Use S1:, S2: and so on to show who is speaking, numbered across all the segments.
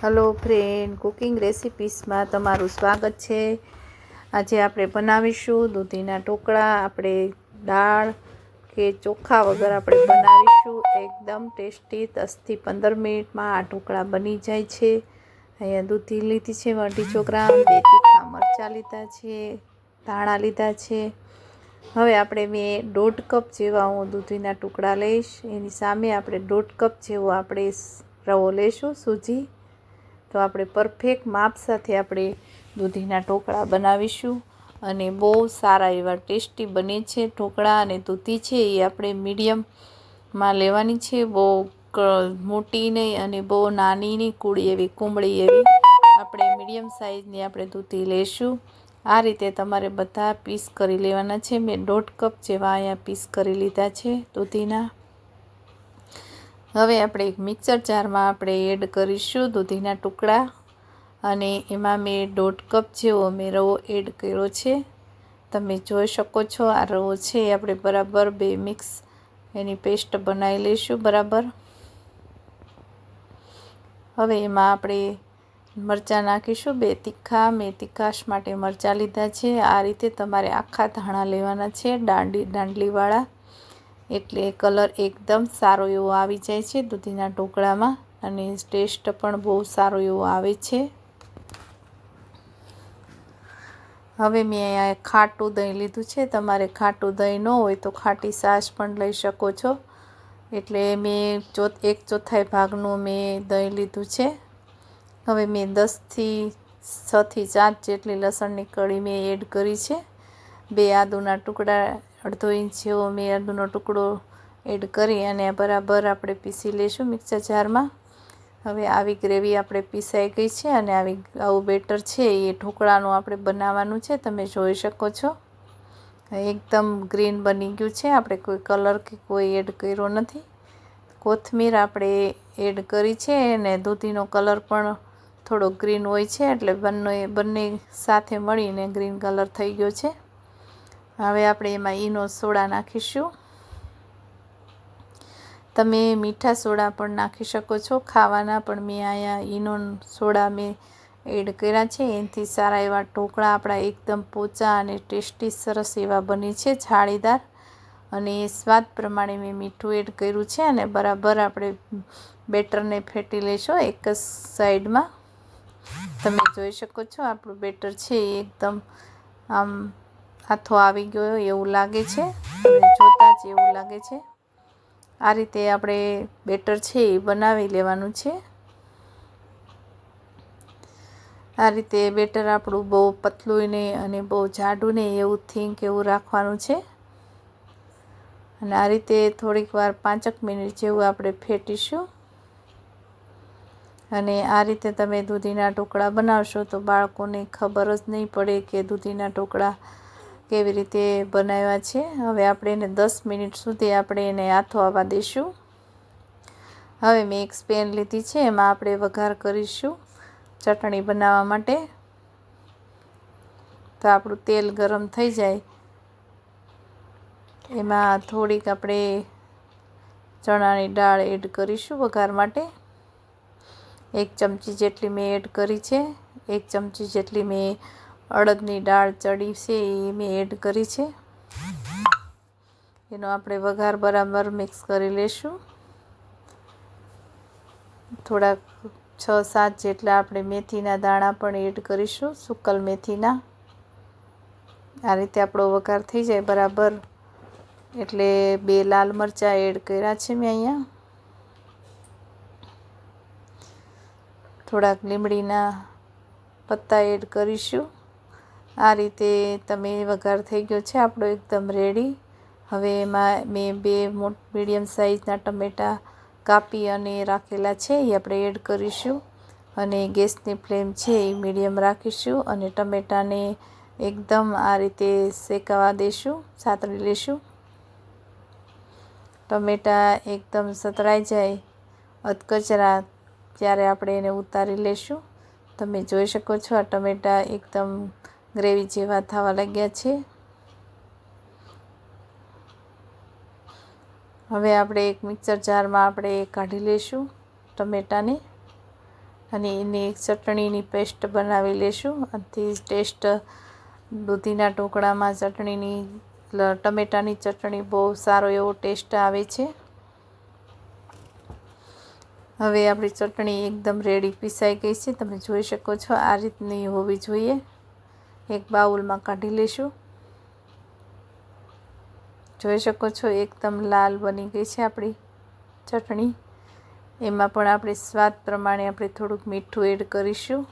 S1: Hello friend cooking રેસિપીસમાં તમારું સ્વાગત છે. આજે આપણે બનાવીશું દૂધીના ઢોકળા, આપણે દાળ કે ચોખા વગર આપણે બનાવીશું. એકદમ ટેસ્ટી, દસથી પંદર મિનિટમાં આ ઢોકળા બની જાય છે. અહીંયા દૂધી લીધી છે અઢીસો ગ્રામ, બે તીખા મરચાં લીધા છે, ધાણા લીધા છે. હવે આપણે મેં દોઢ કપ જેવા હું દૂધીના ટુકડા લઈશ. એની સામે આપણે દોઢ કપ જેવો આપણે રવો લઈશું, સૂજી. તો આપણે પરફેક્ટ માપ સાથે આપણે દૂધીના ઢોકળા બનાવીશું. અને બહુ સારા એવા ટેસ્ટી બને છે ઢોકળા અને દૂધી છે એ આપણે મીડિયમમાં લેવાની છે. બહુ મોટી નહીં અને બહુ નાની નહીં, કુળી એવી, કુંબળી એવી આપણે મીડિયમ સાઇઝની આપણે દૂધી લઈશું આ રીતે તમારે બધા પીસ કરી લેવાના છે. મેં દોઢ કપ જેવા અહીંયા પીસ કરી લીધા છે દૂધીના. હવે આપણે એક મિક્સર જારમાં આપણે એડ કરીશું દૂધીના ટુકડા અને એમાં મેં દોઢ કપ જેવો મેં રવો એડ કર્યો છે. તમે જોઈ શકો છો આ રવો છે આપણે બરાબર બે મિક્સ એની પેસ્ટ બનાવી લઈશું બરાબર. હવે એમાં આપણે મરચાં નાખીશું, બે તીખા, મેં તીખાશ માટે મરચાં લીધા છે. આ રીતે તમારે આખા ધાણા લેવાના છે, દાંડી, દાંડલીવાળા. એટલે કલર એકદમ સારો એવો આવી જાય છે દૂધીના ઢોકળામાં અને ટેસ્ટ પણ બહુ સારો એવો આવે છે. હવે મેં અહીંયા ખાટું દહીં લીધું છે. તમારે ખાટું દહીં ન હોય તો ખાટી છાશ પણ લઈ શકો છો. એટલે મેં ચો એક ચોથાઈ ભાગનું મેં દહીં લીધું છે. હવે મેં દસથી છથી ચાર જેટલી લસણની કળી મેં એડ કરી છે. બે આદુના ટુકડા અડધો ઇંચ જેવો મેં આદુનો ટુકડો એડ કરી અને બરાબર આપણે પીસી લઈશું મિક્સર જારમાં. હવે આવી ગ્રેવી આપણે પીસાઈ ગઈ છે અને આવી આવું બેટર છે એ ઢોકળાનું આપણે બનાવવાનું છે, તમે જોઈ શકો છો. એકદમ ગ્રીન બની ગયું છે, આપણે કોઈ કલર કે કોઈ એડ કર્યો નથી. કોથમીર આપણે એડ કરી છે અને દૂધીનો કલર પણ થોડો ગ્રીન હોય છે એટલે બંને બંને સાથે મળીને ગ્રીન કલર થઈ ગયો છે. હવે આપણે એમાં ઈનો સોડા નાખીશું. તમે મીઠા સોડા પણ નાખી શકો છો. ખાવાના પણ મેં અહીંયા ઈનો સોડા મેં એડ કર્યા છે. એનાથી સારા એવા ઢોકળા આપણા એકદમ પોચા અને ટેસ્ટી, સરસ એવા બને છે, જાળીદાર. અને એ સ્વાદ પ્રમાણે મેં મીઠું એડ કર્યું છે અને બરાબર આપણે બેટરને ફેટી લેશો એક જ સાઈડમાં. તમે જોઈ શકો છો, આપણું બેટર છે એ એકદમ આમ આથો આવી ગયો એવું લાગે છે. જોતાં જ એવું લાગે છે. આ રીતે આપણે બેટર છે એ બનાવી લેવાનું છે. આ રીતે બેટર આપણું બહુ પતલું નહીં અને બહુ જાડું નહીં એવું થિંક એવું રાખવાનું છે. અને આ રીતે થોડીક વાર પાંચક મિનિટ જેવું આપણે ફેટીશું. અને આ રીતે તમે દૂધીના ટુકડા બનાવશો તો બાળકોને ખબર જ નહીં પડે કે દૂધીના ઢોકળા કેવી રીતે બનાવ્યા છે. હવે આપણે એને દસ મિનિટ સુધી આપણે એને હાથો આવવા દઈશું. હવે મેં એક સ્પેન લીધી છે, એમાં આપણે વઘાર કરીશું ચટણી બનાવવા માટે. તો આપણું તેલ ગરમ થઈ જાય. એમાં થોડીક આપણે ચણાની દાળ એડ કરીશું વઘાર માટે. એક ચમચી જેટલી મેં એડ કરી છે. એક ચમચી જેટલી મેં અડદની દાળ ચડી છે, એ મેં એડ કરી છે. એનો આપણે વઘાર બરાબર મિક્સ કરી લઈશું થોડાક છ, સાત જેટલા આપણે મેથીના દાણા પણ એડ કરીશું સુકલ મેથીના. આ રીતે આપણો વઘાર થઈ જાય બરાબર. એટલે બે લાલ મરચાં એડ કર્યા છે મેં અહીંયા. થોડાક લીમડીના પત્તા એડ કરીશું. આ રીતે તમે વઘાર થઈ ગયો છે, આપણો એકદમ રેડી હવે એમાં મેં બે મીડિયમ સાઇઝના ટમેટાં કાપી અને રાખેલા છે, એ આપણે એડ કરીશું. અને ગેસની ફ્લેમ છે એ મીડિયમ રાખીશું અને ટમેટાને એકદમ આ રીતે શેકાવા દઈશું સાતળી લઈશું ટમેટાં એકદમ સતરાઈ જાય, અધકચરા ત્યારે આપણે એને ઉતારી લઈશું તમે જોઈ શકો છો આ ટમેટાં એકદમ ગ્રેવી જેવા થવા લાગ્યા છે. હવે આપણે એક મિક્સર જારમાં આપણે કાઢી લઈશું ટમેટાને અને એની એક ચટણીની પેસ્ટ બનાવી લઈશું. આથી ટેસ્ટ દૂધીના ઢોકળામાં ચટણીની ટમેટાની ચટણી બહુ સારો એવો ટેસ્ટ આવે છે. હવે આપણી ચટણી એકદમ રેડી પીસાઈ ગઈ છે. તમે જોઈ શકો છો આ રીતની હોવી જોઈએ. એક બાઉલમાં કાઢી લેશું. જોઈ શકો છો, એકદમ લાલ બની ગઈ છે આપણી ચટણી. એમાં પણ આપણે સ્વાદ પ્રમાણે આપણે થોડુંક મીઠું એડ કરીશું.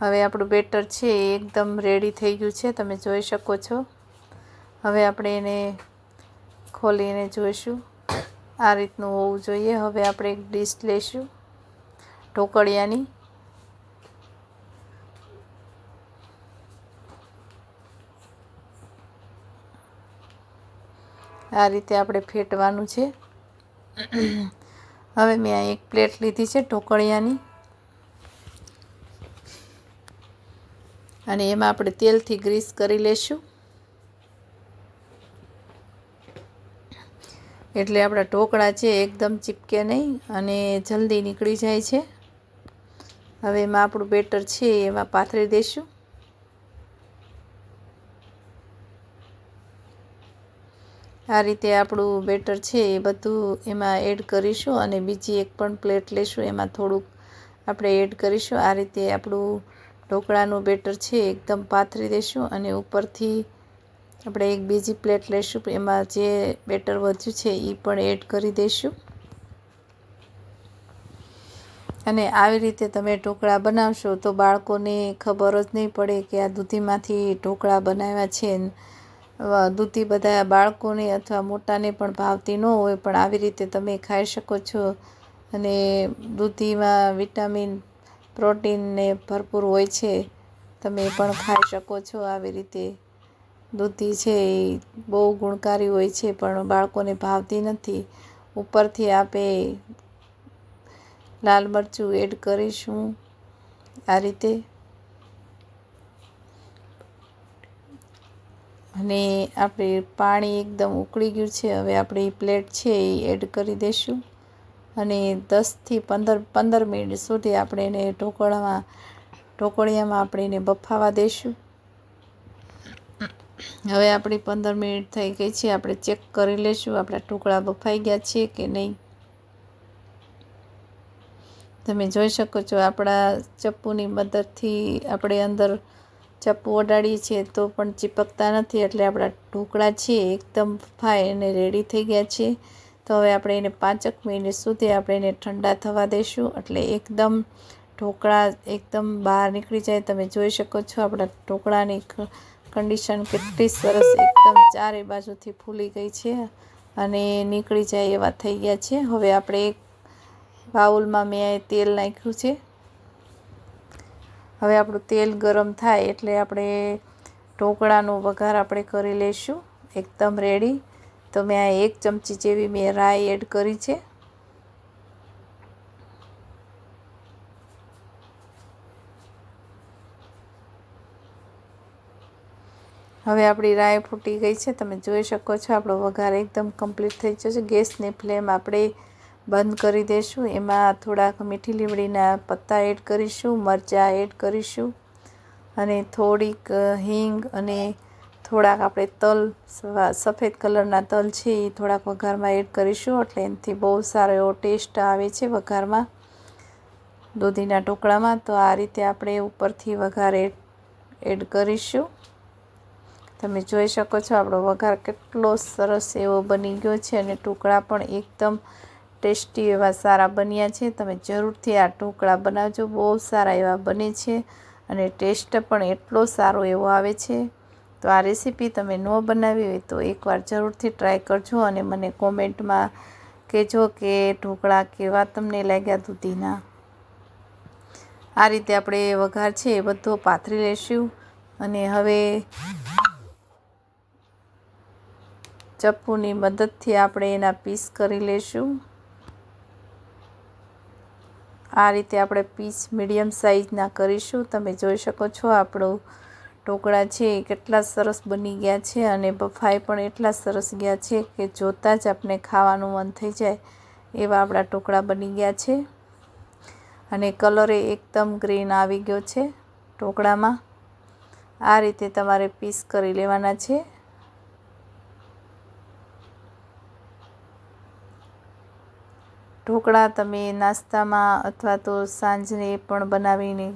S1: હવે આપણું બેટર છે એ એકદમ રેડી થઈ ગયું છે, તમે જોઈ શકો છો. હવે આપણે એને ખોલીને જોઈશું. આ રીતનું હોવું જોઈએ. હવે આપણે એક ડીશ લઈશું ઢોકળિયાની. આ રીતે આપણે ફેટવાનું છે. હવે મેં આ એક પ્લેટ લીધી છે ઢોકળિયાની. અને એમાં આપણે તેલથી ગ્રીસ કરી લેશું. એટલે આપણા ઢોકળા છે એકદમ ચીપકે નહીં અને જલ્દી નીકળી જાય છે. હવે એમાં આપણું બેટર છે એમાં પાથરી દઈશું આ રીતે આપણું બેટર છે એ બધું એમાં એડ કરીશું અને બીજી એક પણ પ્લેટ લેશું, એમાં થોડુંક આપણે એડ કરીશું. આ રીતે આપણું ઢોકળાનું બેટર છે એકદમ પાથરી દઈશું અને ઉપરથી આપણે એક બીજી પ્લેટ લઈશું એમાં જે બેટર વધ્યું છે એ પણ એડ કરી દઈશું અને આવી રીતે તમે ઢોકળા બનાવશો તો બાળકોને ખબર જ નહીં પડે કે આ દૂધીમાંથી ઢોકળા બનાવ્યા છે. દૂધી બધા બાળકોને અથવા મોટાને પણ ભાવતી ન હોય, પણ આવી રીતે તમે ખાઈ શકો છો. અને દૂધીમાં વિટામિન, પ્રોટીનને ભરપૂર હોય છે. તમે પણ ખાઈ શકો છો આવી રીતે. દૂધી છે એ બહુ ગુણકારી હોય છે, પણ બાળકોને ભાવતી નથી. ઉપરથી આપે લાલ મરચું એડ કરીશું આ રીતે. અને આપણે પાણી એકદમ ઉકળી ગયું છે. હવે આપણે પ્લેટ છે એ એડ કરી દઈશું અને દસથી પંદર પંદર મિનિટ સુધી આપણે એને ઢોકળામાં, ઢોકળિયામાં આપણે એને બફાવા દઈશું હવે આપણી પંદર મિનિટ થઈ ગઈ છે. આપણે ચેક કરી લઈશું આપણા ઢોકળા બફાઈ ગયા છે કે નહીં. તમે જોઈ શકો છો આપણા ચપ્પુની મદદથી આપણે અંદર ચપ્પુ ઓડાડીએ છીએ તો પણ ચીપકતા નથી એટલે આપણા ઢોકળા છે, એકદમ ફાઈ અને રેડી થઈ ગયા છે. તો હવે આપણે એને પાંચક મિનિટ સુધી આપણે એને ઠંડા થવા દઈશું એટલે એકદમ ઢોકળા એકદમ બહાર નીકળી જાય. તમે જોઈ શકો છો આપણા ઢોકળાની કન્ડિશન કેટલી સરસ એકદમ ચારે બાજુથી ફૂલી ગઈ છે અને નીકળી જાય એવા થઈ ગયા છે. હવે આપણે એક બાઉલમાં મેં તેલ નાખ્યું છે. હવે આપણું તેલ ગરમ થાય એટલે આપણે ઢોકળાનો વઘાર આપણે કરી લઈશું એકદમ રેડી તો મેં આ એક ચમચી જેવી મેં રાઈ એડ કરી છે. હવે આપણી રાય ફૂટી ગઈ છે. તમે જોઈ શકો છો આપણો વઘાર એકદમ કમ્પ્લીટ થઈ ગયો છે ગેસની ફ્લેમ આપણે બંધ કરી દઈશું એમાં થોડાક મીઠી લીમડીના પત્તા એડ કરીશું, મરચાં એડ કરીશું અને થોડીક હિંગ અને થોડાક આપણે તલ સફેદ કલરના તલ છે એ થોડાક વઘારમાં એડ કરીશું એટલે એનાથી બહુ સારો એવો ટેસ્ટ આવે છે વઘારમાં. દૂધીના ટુકડામાં તો આ રીતે આપણે ઉપરથી વઘાર એડ એડ કરીશું. તમે જોઈ શકો છો આપણો વઘાર કેટલો સરસ એવો બની ગયો છે અને ટુકડા પણ એકદમ ટેસ્ટી એવા સારા બન્યા છે. તમે જરૂરથી આ ઢોકળા બનાવજો. બહુ સારા એવા બને છે અને ટેસ્ટ પણ એટલો સારો એવો આવે છે. તો આ રેસીપી તમે ન બનાવી હોય તો એકવાર જરૂરથી ટ્રાય કરજો અને મને કોમેન્ટમાં કહેજો કે ઢોકળા કેવા તમને લાગ્યા દૂધીના. આ રીતે આપણે વઘાર છે એ બધો પાથરી લઈશું અને હવે ચપ્પુની મદદથી આપણે એના પીસ કરી લઈશું આ રીતે આપણે પીસ મીડિયમ સાઇઝના કરીશું. તમે જોઈ શકો છો આપણું ઢોકળા છે એ કેટલા સરસ બની ગયા છે અને બફાઈ પણ એટલા સરસ ગયા છે કે જોતાં જ આપણે ખાવાનું મન થઈ જાય એવા આપણા ઢોકળા બની ગયા છે. અને કલરે એકદમ ગ્રીન આવી ગયો છે ઢોકળામાં આ રીતે તમારે પીસ કરી લેવાના છે. ઢોકળા તમે નાસ્તામાં અથવા તો સાંજને પણ બનાવીને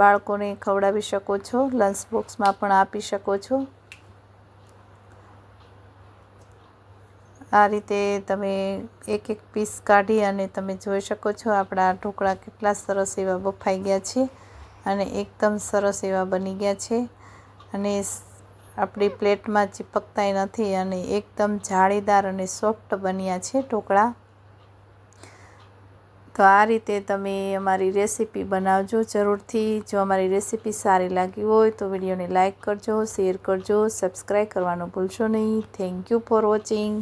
S1: બાળકોને ખવડાવી શકો છો. લંચ બોક્સમાં પણ આપી શકો છો. આ રીતે તમે એક એક પીસ કાઢી અને તમે જોઈ શકો છો આપણા ઢોકળા કેટલા સરસ એવા બફાઈ ગયા છે અને એકદમ સરસ એવા બની ગયા છે. અને આપણી પ્લેટમાં ચીપકતાય નથી અને એકદમ જાળીદાર અને સોફ્ટ બન્યા છે ઢોકળા. તો આ રીતે તમે અમારી રેસીપી બનાવજો જરૂરથી. જો અમારી રેસીપી સારી લાગી હોય તો વિડીયોને લાઇક કરજો, શેર કરજો, સબસ્ક્રાઈબ કરવાનું ભૂલશો નહીં. Thank you for watching.